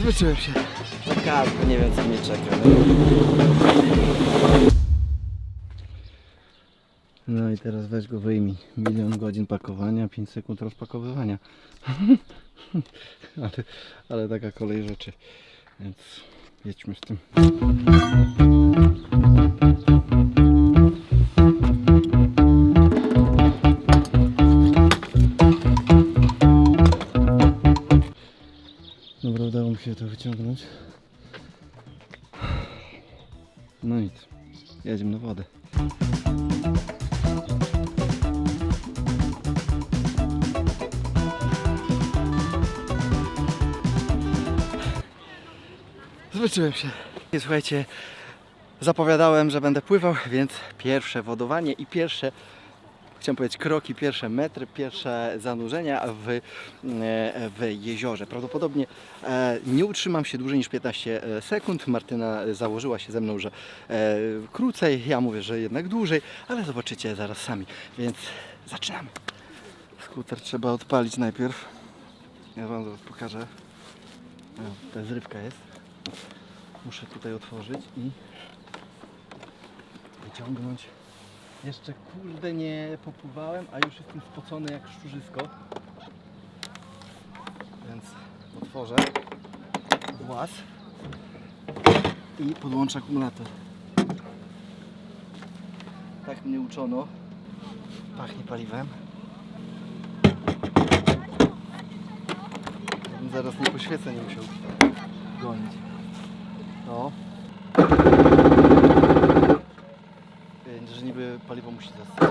Zwyczaiłem się. Każdy, nie wiem co mnie czeka. No i teraz weź go wyjmij. Milion godzin pakowania, 5 sekund rozpakowywania. ale, ale taka kolej rzeczy. Więc jedźmy z tym. Dobra, udało mi się to wyciągnąć. No nic. Jedziemy na wodę. Zwyczaiłem się. Słuchajcie, zapowiadałem, że będę pływał, więc pierwsze wodowanie i pierwsze, chciałem powiedzieć kroki, pierwsze metry, pierwsze zanurzenia w, e, w jeziorze. Prawdopodobnie e, nie utrzymam się dłużej niż 15 sekund. Martyna założyła się ze mną, że e, krócej, ja mówię, że jednak dłużej, ale zobaczycie zaraz sami, więc zaczynamy. Skuter trzeba odpalić najpierw. Ja Wam zaraz pokażę. O, ta zrywka jest. Muszę tutaj otworzyć i wyciągnąć. Jeszcze kurde nie popływałem, a już jestem spocony jak szczurzysko. Więc otworzę włas i podłączę akumulator. Tak mnie uczono. Pachnie paliwem. Zaraz nie poświecę nie musiał gonić. No. Że niby paliwo musi zostać.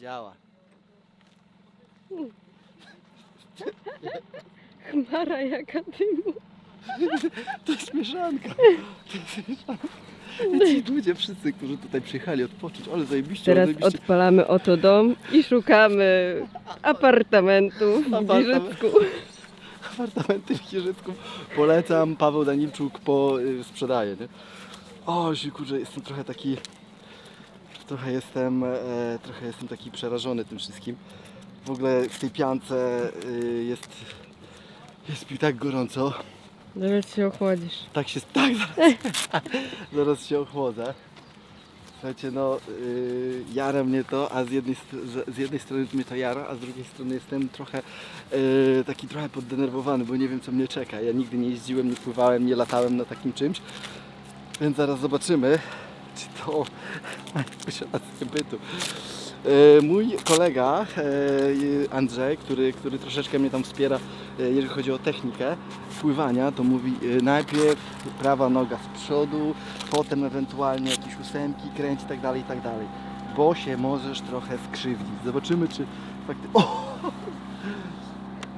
Działa. Chmara jaka dymu. To jest mieszanka. To jest mieszanka. I ci ludzie wszyscy, którzy tutaj przyjechali odpocząć, ale zajebiście, ale Teraz zajebiście. odpalamy oto dom i szukamy apartamentu w Apartament. Giżycku. Apartamenty w Kierzycku. Polecam, Paweł Danilczuk po y, sprzedaje, nie? O, kurczę, jestem trochę taki, trochę jestem, e, trochę jestem taki przerażony tym wszystkim. W ogóle w tej piance y, jest, jest mi tak gorąco. Zaraz się ochłodzisz. Tak się, tak, zaraz, zaraz się ochłodzę. Słuchajcie, no, yy, jara mnie to, a z jednej, z, z jednej strony mnie to jara, a z drugiej strony jestem trochę yy, taki trochę poddenerwowany, bo nie wiem co mnie czeka. Ja nigdy nie jeździłem, nie pływałem, nie latałem na takim czymś, więc zaraz zobaczymy, czy to rację bytu. Yy, mój kolega yy, Andrzej, który, który troszeczkę mnie tam wspiera, yy, jeżeli chodzi o technikę pływania, to mówi najpierw prawa noga z przodu, potem ewentualnie jakieś ósemki kręci i tak dalej, i tak dalej. Bo się możesz trochę skrzywdzić. Zobaczymy, czy faktycznie. O!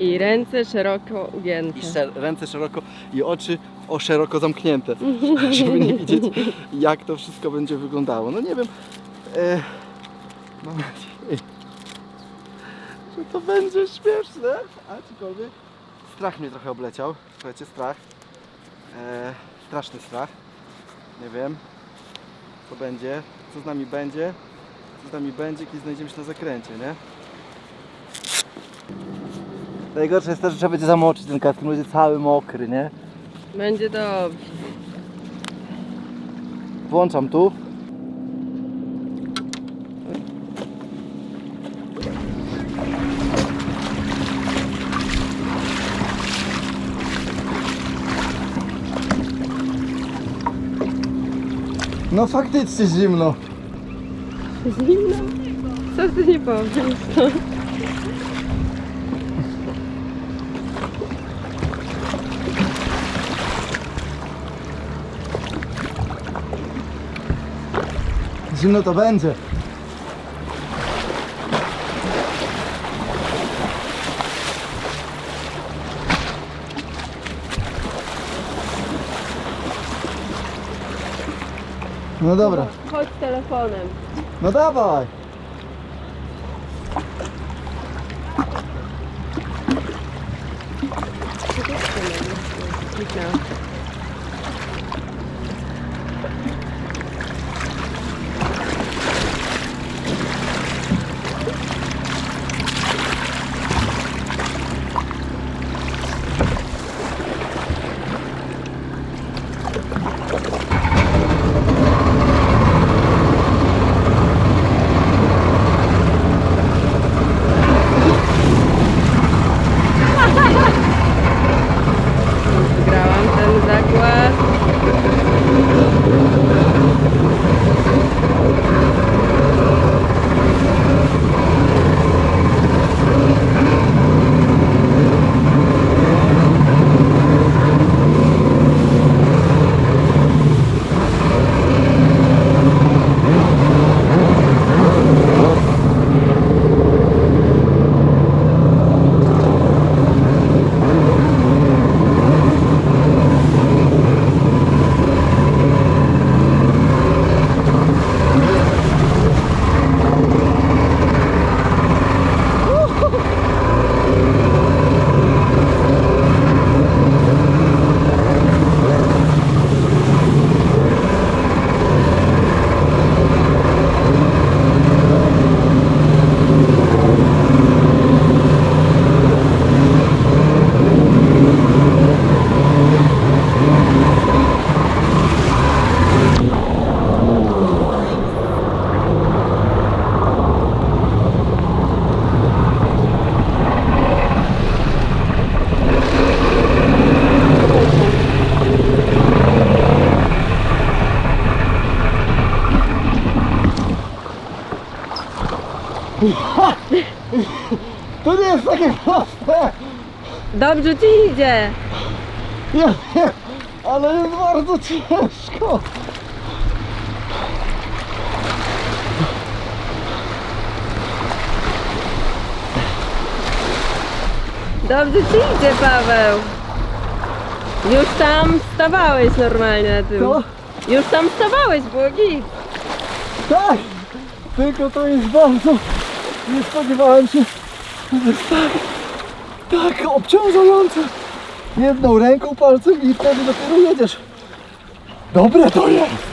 I ręce szeroko ugięte. I szer- ręce szeroko i oczy o szeroko zamknięte, żeby nie widzieć, jak to wszystko będzie wyglądało. No nie wiem. E, mam nadzieję, że to będzie śmieszne, aczkolwiek strach mnie trochę obleciał. Słuchajcie, strach. E, straszny strach. Nie wiem, co będzie, co z nami będzie, co z nami będzie, kiedy znajdziemy się na zakręcie, nie? Najgorsze jest to, że trzeba będzie zamoczyć ten kask, będzie cały mokry, nie? Będzie dobrze. Włączam tu. No faktycznie zimno. Zimno? Co ty nie powiesz? No. Zimno to będzie. No dobra, Chodź telefonem. no dawaj. To nie jest takie proste! Dobrze ci idzie. Ja wiem, ale jest bardzo ciężko. Dobrze ci idzie, Paweł. Już tam stawałeś normalnie na tym. Co? Już tam stawałeś, było git. Tak! Tylko to jest bardzo... Nie spodziewałem się, że jest tak, tak obciążające. Jedną ręką, palcem i wtedy dopiero jedziesz. Dobre to jest!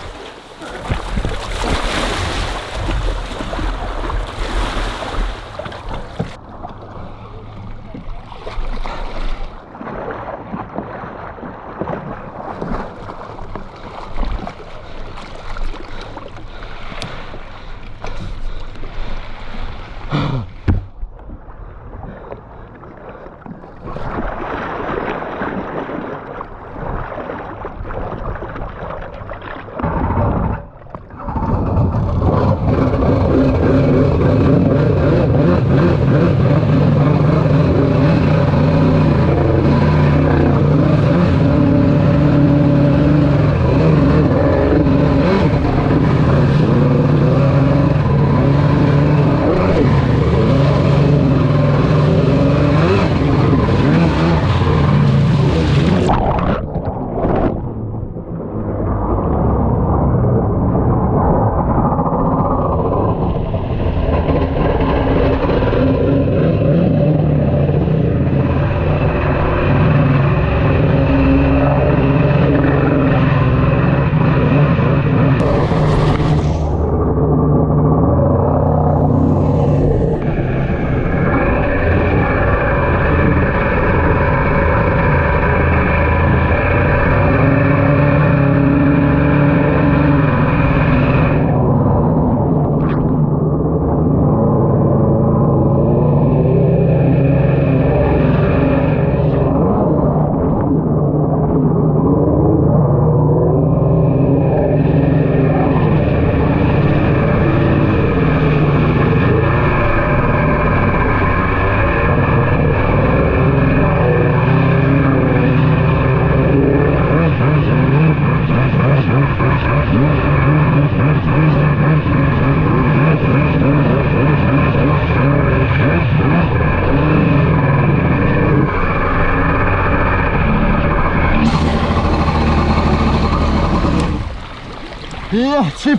Ja cię...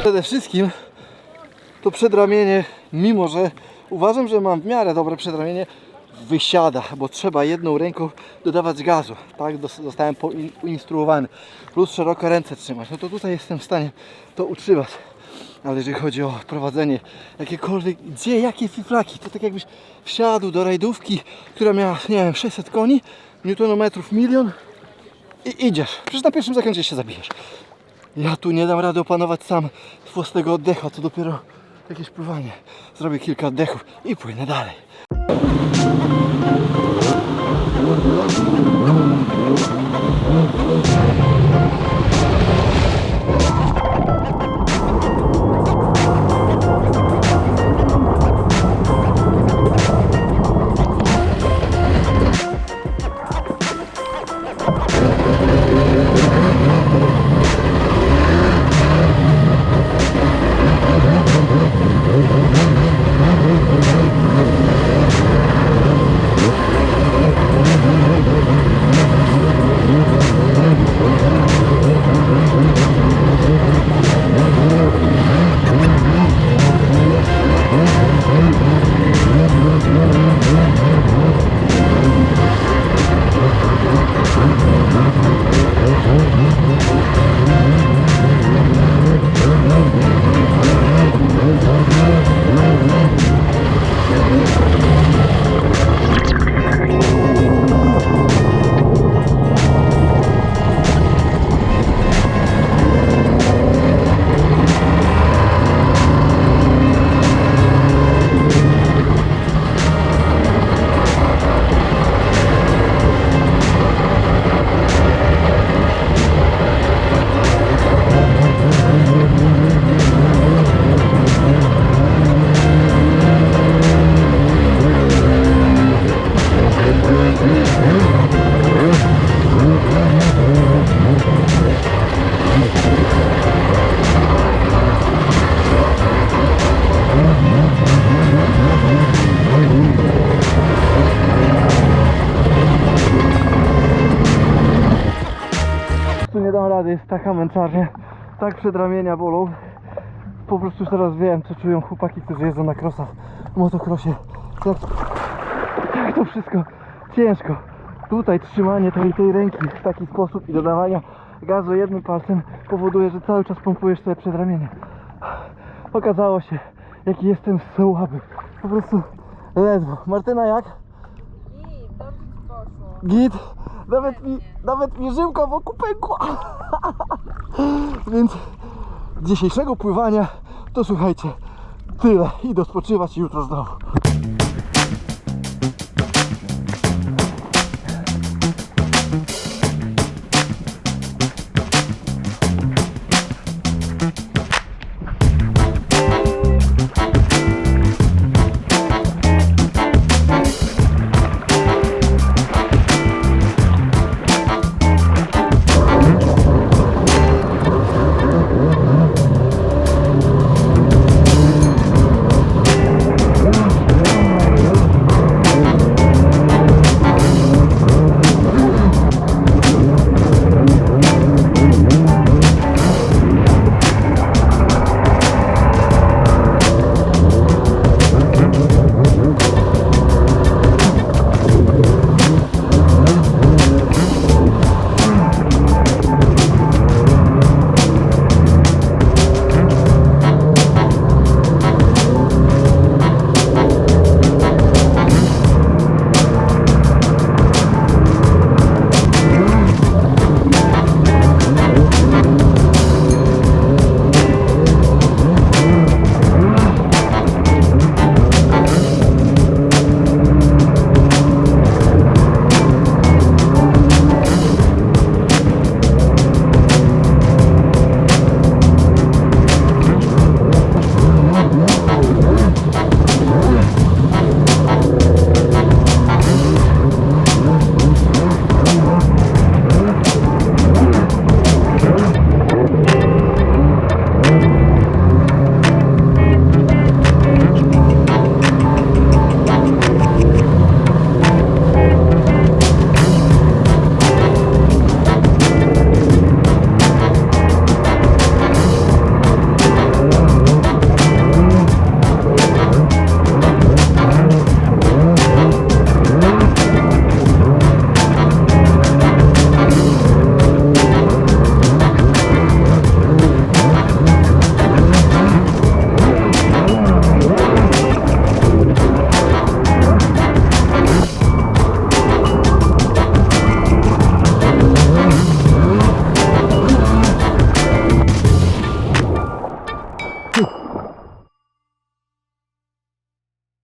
Przede wszystkim to przedramienie, mimo że uważam, że mam w miarę dobre przedramienie, wysiada, bo trzeba jedną ręką dodawać gazu. Tak zostałem poin- poinstruowany. Plus szeroko ręce trzymać. No to tutaj jestem w stanie to utrzymać. Ale jeżeli chodzi o prowadzenie jakiekolwiek, gdzie, jakie fiflaki, to tak jakbyś wsiadł do rajdówki, która miała, nie wiem, 600 koni, newtonometrów milion i idziesz. Przecież na pierwszym zakręcie się zabijesz. Ja tu nie dam rady opanować sam własnego oddechu, a to dopiero jakieś pływanie. Zrobię kilka oddechów i płynę dalej. Taka męczarnia, tak przedramienia bolą. Po prostu już teraz wiem, co czują chłopaki, którzy jeżdżą na krosach, w motocrossie. Jak, jak to wszystko ciężko. Tutaj trzymanie tej, tej ręki w taki sposób i dodawania gazu jednym palcem powoduje, że cały czas pompujesz sobie przedramienie. Okazało się, jaki jestem słaby. Po prostu ledwo. Martyna jak? I dobrze ci poszło. Git. Nawet mi, nawet mi żyłka wokół pękła. Więc dzisiejszego pływania to słuchajcie, tyle. Idę odpoczywać i jutro znowu.